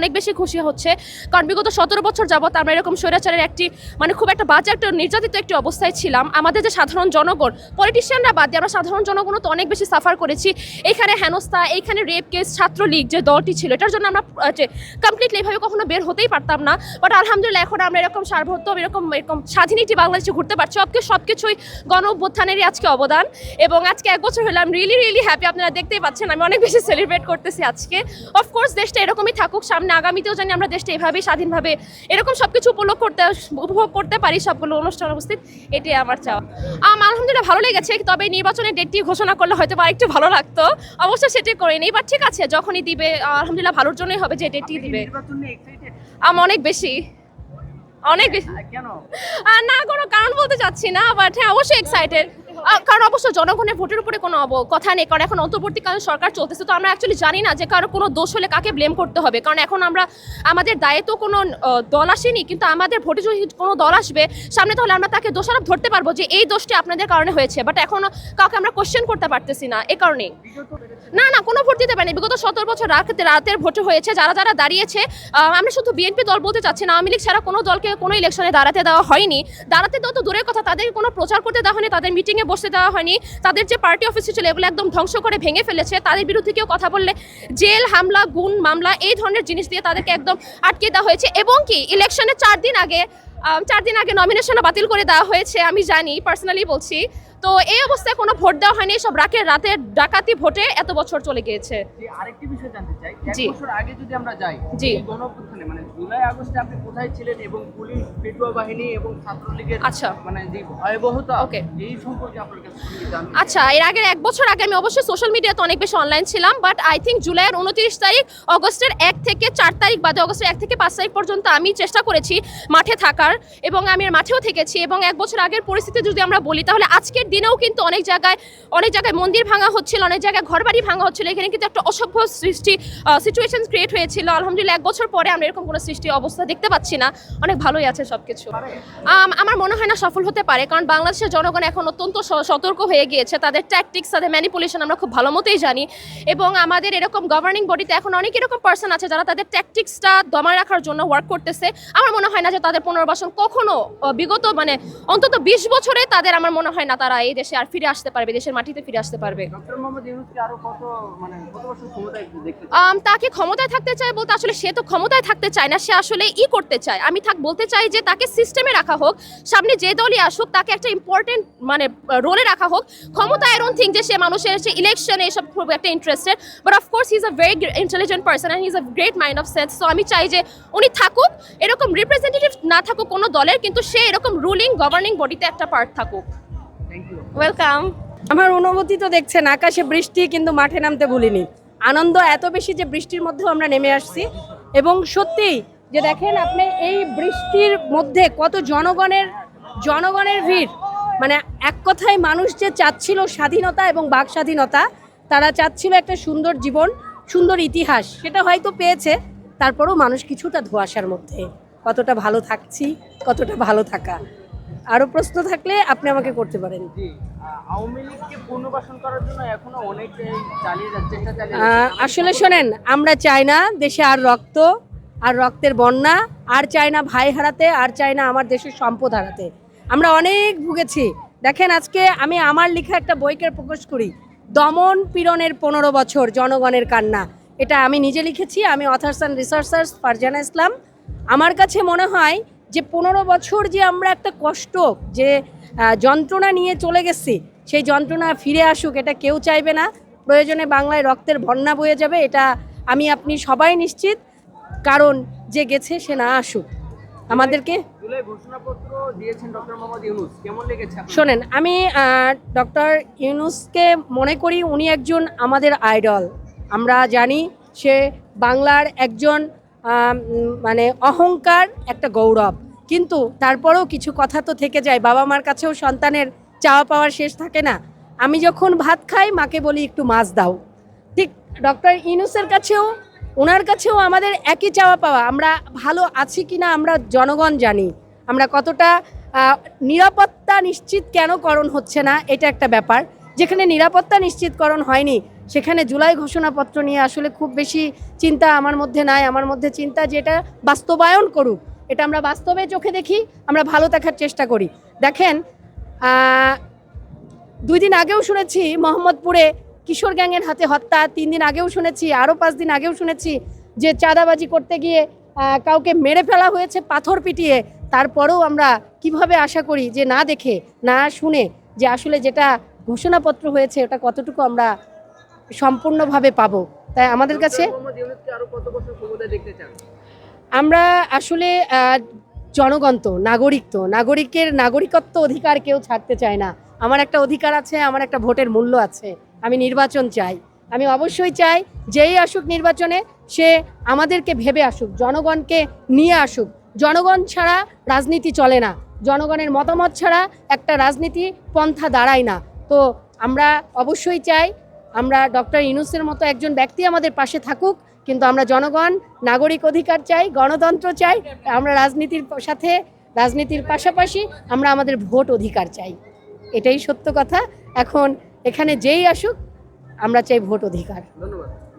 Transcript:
অনেক বেশি খুশি হচ্ছে। কারণ বিগত সতেরো বছর যাবত আমরা এরকম স্বৈরাচারের একটি মানে খুব একটা বাজে একটা নির্যাতিত একটি অবস্থায় ছিলাম। আমাদের যে সাধারণ জনগণ পলিটিশিয়ানরা বাদ দিয়ে আমরা সাধারণ জনগণও তো অনেক বেশি সাফার করেছি। এখানে হেনস্থা এইখানে রেপ কেস ছাত্রলীগ যে দলটি ছিল, এটার জন্য আমরা কমপ্লিটলি এইভাবে কখনো বের হতেই পারতাম না। বাট আলহামদুলিল্লাহ এখন আমরা এরকম সার্বভৌম এরকম এরকম স্বাধীন একটি বাংলাদেশে ঘুরতে পারছি। সবকে সব কিছুই গণ অভ্যুত্থানেরই আজকে অবদান। এবং আজকে এক বছর হলাম রিয়েলি রিয়েলি হ্যাপি আপনারা দেখতেই পাচ্ছেন, আমি অনেক বেশি সেলিব্রেট করতেছি আজকে। অফকোর্স দেশটা এরকমই থাকুক, সামনে আগামীতেও জানি আমরা দেশটা এভাবেই স্বাধীনভাবে এরকম সব কিছু উপলোগ করতে উপভোগ করতে পারি সবগুলো অনুষ্ঠান উপস্থিত এটাই আমার চাওয়া। আম আলহামদুলিল্লাহ ভালো লেগেছে তবে নির্বাচনের ডেটটি ঘোষণা করলে হয়তো বা একটু ভালো লাগতো। অবশ্যই সেটাই করে নিই বাট ঠিক আছে যখনই দিবে আলহামদুলিল্লাহ ভালোর জন্যই হবে যে ডেটটি দিবে। নির্বাচন নিয়ে এক্সাইটেড আম অনেক বেশি অনেক বেশি। না কোনো কারণ বলতে চাচ্ছি না বাট হ্যাঁ অবশ্যই এক্সাইটেড কারণ অবশ্য জনগণের ভোটের উপরে কোনো কথা নেই, কারণ এখন অন্তর্বর্তীকালীন সরকার চলতেছে। তো আমরা অ্যাকচুয়ালি জানি না যে কারও কোনো দোষ হলে কাকে ব্লেম করতে হবে। কারণ এখন আমরা, আমাদের দায়ে তো কোনো দল আসেনি, কিন্তু আমাদের ভোটে যদি কোনো দল আসবে, সামনে তাহলে আমরা তাকে দোষারোপ ধরতে পারব যে এই দোষটি আপনাদের কারণে হয়েছে। বাট এখনও কাউকে আমরা কোশ্চেন করতে পারতেছি না এ কারণেই। না না, কোনো ভোট দিতে পারেনি। বিগত সতেরো বছর রাতে, রাতের ভোটে হয়েছে, যারা যারা দাঁড়িয়েছে আমরা শুধু বিএনপি দল বলতে চাচ্ছি না, আওয়ামী লীগ ছাড়া কোনো দলকে কোনো ইলেকশনে দাঁড়াতে দেওয়া হয়নি। দাঁড়াতে দেওয়া তো দূরের কথা তাদের কোনো প্রচার করতে দেওয়া হয়নি, তাদের মিটিংয়ে বসতে দেওয়া হয়নি। তাদের যে পার্টি অফিস ছিল এগুলো একদম ধ্বংস করে ভেঙে ফেলেছে। তাদের বিরুদ্ধে কেউ কথা বললে জেল, হামলা গুণ মামলা এই ধরনের জিনিস দিয়ে তাদেরকে একদম আটকে দেওয়া হয়েছে এবং কি ইলেকশনের চার দিন আগে চার দিন আগে নমিনেশনও বাতিল করে দেওয়া হয়েছে আমি জানি পার্সোনালি বলছি। তো এই অবস্থায় কোনো ভোট দেওয়া হয়নি সব রাকের রাতের ডাকাতি ভোটে এত বছর চলে গিয়েছে আরেকটি বিষয় জানতে চাই জি। বছর আগে যদি আমরা যাই জি। গণঅভ্যুত্থানে মানে জুলাই আগস্টে আপনি কোথায় ছিলেন এবং পুলিশ পেটুয়া বাহিনী এবং ছাত্রলীগের আচ্ছা। মানে যে ভয়াবহতা Okay. এই সম্পর্কে আপনার কাছে আচ্ছা এর আগের এক বছর আগে আমি অবশ্যই সোশ্যাল মিডিয়াতে অনেক বেশি অনলাইন ছিলাম বাট আই থিঙ্ক জুলাইয়ের উনত্রিশ তারিখ অগস্টের এক থেকে চার তারিখ বাদে অগস্টের এক থেকে পাঁচ তারিখ পর্যন্ত আমি চেষ্টা করেছি মাঠে থাকার এবং আমি মাঠেও থেকেছি এবং এক বছর আগের পরিস্থিতি যদি আমরা বলি তাহলে আজকের দিনেও কিন্তু অনেক জায়গায় অনেক জায়গায় মন্দির ভাঙা হচ্ছিল, অনেক জায়গায় ঘরবাড়ি ভাঙা হচ্ছিল। এখানে কিন্তু একটা অসভ্য সৃষ্টি সিচুয়েশন ক্রিয়েট হয়েছিল। আলহামদুলিল্লাহ, এক বছর পরে আমরা এরকম কোনো সৃষ্টি অবস্থা দেখতে পাচ্ছি না। অনেক ভালোই আছে সব কিছু আমার মনে হয় না সফল হতে পারে, কারণ বাংলাদেশের জনগণ এখন অত্যন্ত সতর্ক হয়ে গিয়েছে। তাদের ট্যাকটিক্স তাদের ম্যানিপুলেশন আমরা খুব ভালো মতোই জানি। এবং আমাদের এরকম গভর্নিং বডিতে এখন অনেক এরকম পার্সন আছে যারা তাদের ট্যাকটিক্সটা দমায় রাখার জন্য ওয়ার্ক করতেছে। আমার মনে হয় না যে তাদের পুনর্বাসন কখনো বিগত মানে অন্তত বিশ বছরে তাদের, আমার মনে হয় না তারা এই দেশে আর ফিরে আসতে পারবে দেশের মাটিতে ফিরে আসতে পারবে। মানে তাকে ক্ষমতায় থাকতে চায় বলতে আসলে সে তো ক্ষমতায় থাকতে চায় না সে আসলে ই করতে চায়। আমি থাক বলতে চাই যে তাকে সিস্টেমে রাখা হোক সামনে যে দলই আসুক তাকে একটা ইম্পর্টেন্ট মানে রোলে রাখা হোক। ক্ষমতা আই ডোন্ট থিঙ্ক যে সে মানুষের সে ইলেকশনে এসব খুব একটা interested but of course is a very intelligent person and is a great mind of sense so আমি চাই যে উনি থাকুক এরকম রিপ্রেজেন্টেটিভ না থাকুক কোনো দলের কিন্তু সে এরকম রুলিং গভর্নিং বডিতে একটা পার্ট থাকুক। ওয়েলকাম আমার অনুভূতি তো দেখছেন আকাশে বৃষ্টি কিন্তু মাঠে নামতে ভুলিনি। আনন্দ এত বেশি যে বৃষ্টির মধ্যেও আমরা নেমে আসছি। এবং সত্যি যে দেখেন আপনি এই বৃষ্টির মধ্যে কত জনগণের জনগণের ভিড়। মানে এক কথায় মানুষ যে চাচ্ছিল স্বাধীনতা এবং বাক স্বাধীনতা তারা চাচ্ছিল একটা সুন্দর জীবন সুন্দর ইতিহাস। সেটা হয়তো পেয়েছে তারপরেও মানুষ কিছুটা ধোঁয়াশার মধ্যে। কতটা ভালো থাকছি কতটা ভালো থাকা। আরও প্রশ্ন থাকলে আপনি আমাকে করতে পারেন। আসলে শোনেন আমরা চাই না দেশে আর রক্ত আর রক্তের বন্যা আর চাই না ভাই হারাতে আর চাই না আমার দেশের সম্পদ হারাতে। আমরা অনেক ভুগেছি। দেখেন আজকে আমি আমার লেখা একটা বইকে প্রকাশ করি দমন পীড়নের পনেরো বছর জনগণের কান্না। এটা আমি নিজে লিখেছি আমি authors and researchers Farzana Islam. আমার কাছে মনে হয় যে পনেরো বছর যে আমরা একটা কষ্ট যে যন্ত্রণা নিয়ে চলে গেছি সেই যন্ত্রণা ফিরে আসুক এটা কেউ চাইবে না। প্রয়োজনে বাংলায় রক্তের বন্যা বয়ে যাবে এটা আমি আপনি সবাই নিশ্চিত। কারণ যে গেছে সে না আসুক। আমাদেরকে? শোনেন আমি ডক্টর ইউনুসকে মনে করি উনি একজন আমাদের আইডল। আমরা জানি সে বাংলার একজন মানে অহংকার একটা গৌরব। কিন্তু তারপরেও কিছু কথা তো থেকে যায়, বাবা মার কাছেও সন্তানের চাওয়া পাওয়ার শেষ থাকে না। আমি যখন ভাত খাই, মাকে বলি, একটু মাছ দাও। ঠিক ডক্টর ইনুসের কাছেও ওনার কাছেও আমাদের একই চাওয়া পাওয়া। আমরা ভালো আছি কিনা, আমরা জনগণ জানি। আমরা কতটা নিরাপত্তা নিশ্চিত কেন করণ হচ্ছে না, এটা একটা ব্যাপার। যেখানে নিরাপত্তা নিশ্চিতকরণ হয়নি, সেখানে জুলাই ঘোষণাপত্র নিয়ে আসলে খুব বেশি চিন্তা আমার মধ্যে নাই। আমার মধ্যে চিন্তা যেটা বাস্তবায়ন করুক। এটা আমরা বাস্তবে চোখে দেখি, আমরা ভালো দেখার চেষ্টা করি। দেখেন দুই দিন আগেও শুনেছি মোহাম্মদপুরে কিশোর গ্যাংয়ের হাতে হত্যা, তিন দিন আগেও শুনেছি, আরও পাঁচ দিন আগেও শুনেছি যে চাঁদাবাজি করতে গিয়ে কাউকে মেরে ফেলা হয়েছে পাথর পিটিয়ে। তারপরেও আমরা কীভাবে আশা করি যে না দেখে, না শুনে যে আসলে যেটা ঘোষণাপত্র হয়েছে ওটা কতটুকু আমরা সম্পূর্ণভাবে পাবো? তাই আমাদের কাছে আমরা আসলে জনগণ তো নাগরিক তো নাগরিকের নাগরিকত্ব অধিকার কেউ ছাড়তে চায় না। আমার একটা অধিকার আছে আমার একটা ভোটের মূল্য আছে আমি নির্বাচন চাই। আমি অবশ্যই চাই যেই আসুক নির্বাচনে সে আমাদেরকে ভেবে আসুক জনগণকে নিয়ে আসুক। জনগণ ছাড়া রাজনীতি চলে না। জনগণের মতামত ছাড়া একটা রাজনীতি পন্থা দাঁড়ায় না। তো আমরা অবশ্যই চাই আমরা ডক্টর ইনুসের মতো একজন ব্যক্তি আমাদের পাশে থাকুক, কিন্তু আমরা জনগণ, নাগরিক অধিকার চাই, গণতন্ত্র চাই, আমরা রাজনীতির সাথে, রাজনীতির পাশাপাশি আমরা আমাদের ভোট অধিকার চাই। এটাই সত্য কথা। এখন এখানে যেই আসুক, আমরা চাই ভোট অধিকার। ধন্যবাদ।